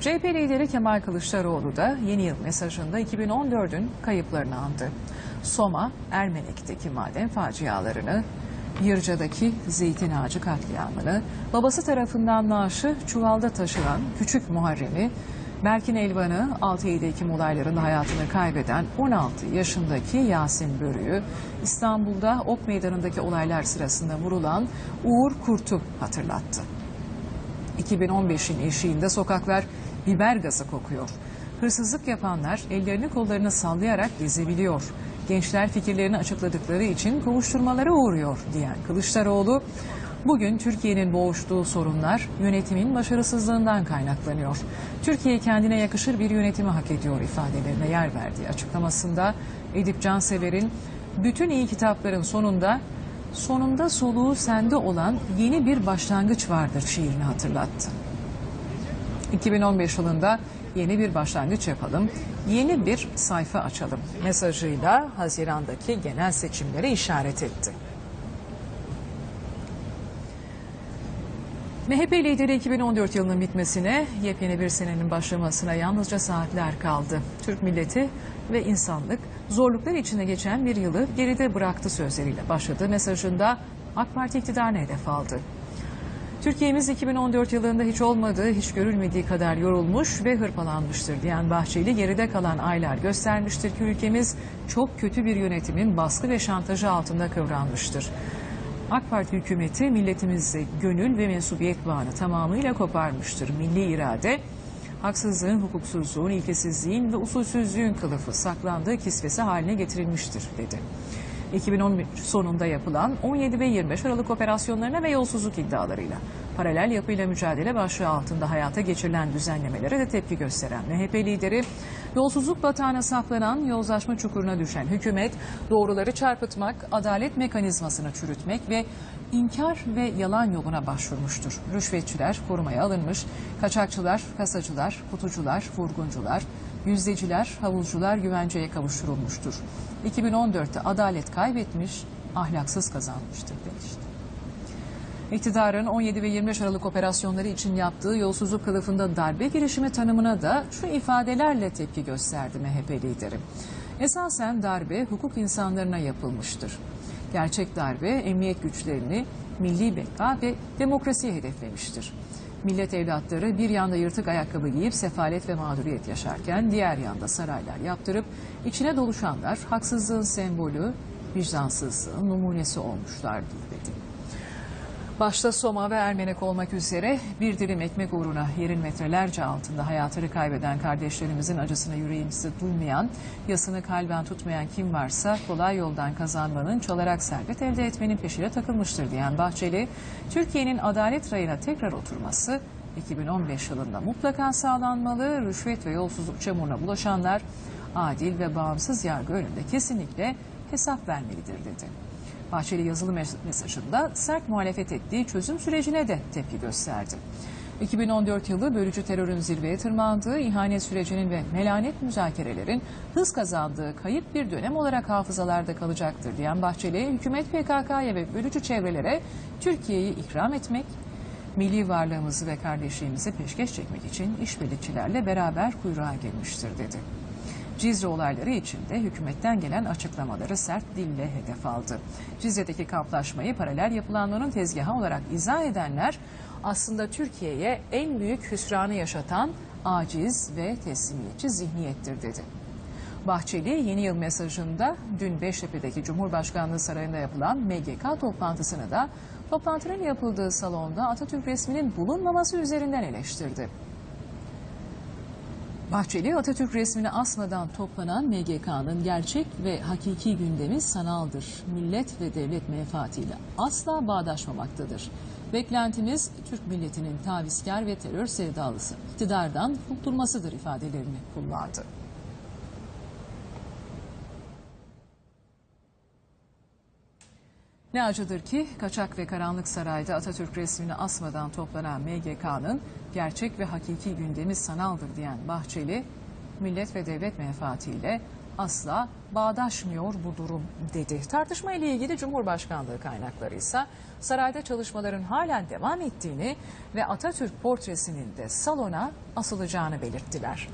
CHP lideri Kemal Kılıçdaroğlu da yeni yıl mesajında 2014'ün kayıplarını andı. Soma, Ermenek'teki maden facialarını, Yırca'daki zeytin ağacı katliamını, babası tarafından naaşı çuvalda taşınan küçük Muharrem'i, Berkin Elvan'ı 6-7 Ekim olaylarında hayatını kaybeden 16 yaşındaki Yasin Börü'yü, İstanbul'da Ok Meydanı'ndaki olaylar sırasında vurulan Uğur Kurt'u hatırlattı. 2015'in eşiğinde sokaklar biber gazı kokuyor. Hırsızlık yapanlar ellerini kollarını sallayarak gezebiliyor. Gençler fikirlerini açıkladıkları için kovuşturmalara uğruyor diyen Kılıçdaroğlu, bugün Türkiye'nin boğuştuğu sorunlar yönetimin başarısızlığından kaynaklanıyor. Türkiye kendine yakışır bir yönetimi hak ediyor ifadelerine yer verdiği açıklamasında Edip Cansever'in bütün iyi kitapların sonunda sonunda soluğu sende olan yeni bir başlangıç vardır şiirini hatırlattı. 2015 yılında yeni bir başlangıç yapalım, yeni bir sayfa açalım mesajıyla Haziran'daki genel seçimlere işaret etti. MHP lideri 2014 yılının bitmesine, yepyeni bir senenin başlamasına yalnızca saatler kaldı. Türk milleti ve insanlık zorluklar içinde geçen bir yılı geride bıraktı sözleriyle başladığı mesajında AK Parti iktidarına hedef aldı. Türkiye'miz 2014 yılında hiç olmadığı, hiç görülmediği kadar yorulmuş ve hırpalanmıştır diyen Bahçeli geride kalan aylar göstermiştir ki ülkemiz çok kötü bir yönetimin baskı ve şantajı altında kıvranmıştır. AK Parti hükümeti milletimizle gönül ve mensubiyet bağını tamamıyla koparmıştır. Milli irade haksızlığın, hukuksuzluğun, ilkesizliğin ve usulsüzlüğün kılıfı saklandığı kisvesi haline getirilmiştir dedi. 2013 sonunda yapılan 17 ve 25 Aralık operasyonlarına ve yolsuzluk iddialarıyla paralel yapıyla mücadele başlığı altında hayata geçirilen düzenlemelere de tepki gösteren MHP lideri yolsuzluk batağına saplanan yozlaşma çukuruna düşen hükümet doğruları çarpıtmak, adalet mekanizmasını çürütmek ve inkar ve yalan yoluna başvurmuştur. Rüşvetçiler korumaya alınmış, kaçakçılar, kasacılar, kutucular, vurguncular, yüzdeciler, havulcular güvenceye kavuşturulmuştur. 2014'te adalet kaybetmiş, ahlaksız kazanmıştır demişti. İktidarın 17 ve 25 Aralık operasyonları için yaptığı yolsuzluk kılıfında darbe girişimi tanımına da şu ifadelerle tepki gösterdi MHP lideri. Esasen darbe hukuk insanlarına yapılmıştır. Gerçek darbe emniyet güçlerini, milli beka ve demokrasiyi hedeflemiştir. Millet evlatları bir yanda yırtık ayakkabı giyip sefalet ve mağduriyet yaşarken diğer yanda saraylar yaptırıp içine doluşanlar haksızlığın sembolü, vicdansızlığın numunesi olmuşlardır dedi. Başta Soma ve Ermenek olmak üzere bir dilim ekmek uğruna yerin metrelerce altında hayatını kaybeden kardeşlerimizin acısına yüreğimizi duymayan, yasını kalben tutmayan kim varsa kolay yoldan kazanmanın, çalarak servet elde etmenin peşine takılmıştır diyen Bahçeli, Türkiye'nin adalet rayına tekrar oturması 2015 yılında mutlaka sağlanmalı, rüşvet ve yolsuzluk çamuruna bulaşanlar adil ve bağımsız yargı önünde kesinlikle hesap vermelidir dedi. Bahçeli yazılı mesajında sert muhalefet ettiği çözüm sürecine de tepki gösterdi. 2014 yılı bölücü terörün zirveye tırmandığı, ihanet sürecinin ve melanet müzakerelerin hız kazandığı kayıp bir dönem olarak hafızalarda kalacaktır diyen Bahçeli, hükümet PKK'ya ve bölücü çevrelere Türkiye'yi ikram etmek, milli varlığımızı ve kardeşliğimizi peşkeş çekmek için işbirlikçilerle beraber kuyruğa girmiştir dedi. Cizre olayları içinde hükümetten gelen açıklamaları sert dille hedef aldı. Cizre'deki kamplaşmayı paralel yapılanların tezgahı olarak izah edenler aslında Türkiye'ye en büyük hüsranı yaşatan aciz ve teslimiyetçi zihniyettir dedi. Bahçeli yeni yıl mesajında dün Beştepe'deki Cumhurbaşkanlığı Sarayı'nda yapılan MGK toplantısını da toplantının yapıldığı salonda Atatürk resminin bulunmaması üzerinden eleştirdi. Bahçeli Atatürk resmini asmadan toplanan MGK'nın gerçek ve hakiki gündemi sanaldır. Millet ve devlet menfaatiyle asla bağdaşmamaktadır. Beklentimiz Türk milletinin tavizkar ve terör sevdalısı iktidardan kurtulmasıdır ifadelerini kullandı. Ne acıdır ki kaçak ve karanlık sarayda Atatürk resmini asmadan toplanan MGK'nın gerçek ve hakiki gündemi sanaldır diyen Bahçeli, millet ve devlet menfaatiyle asla bağdaşmıyor bu durum dedi. Tartışma ile ilgili Cumhurbaşkanlığı kaynakları ise sarayda çalışmaların halen devam ettiğini ve Atatürk portresinin de salona asılacağını belirttiler.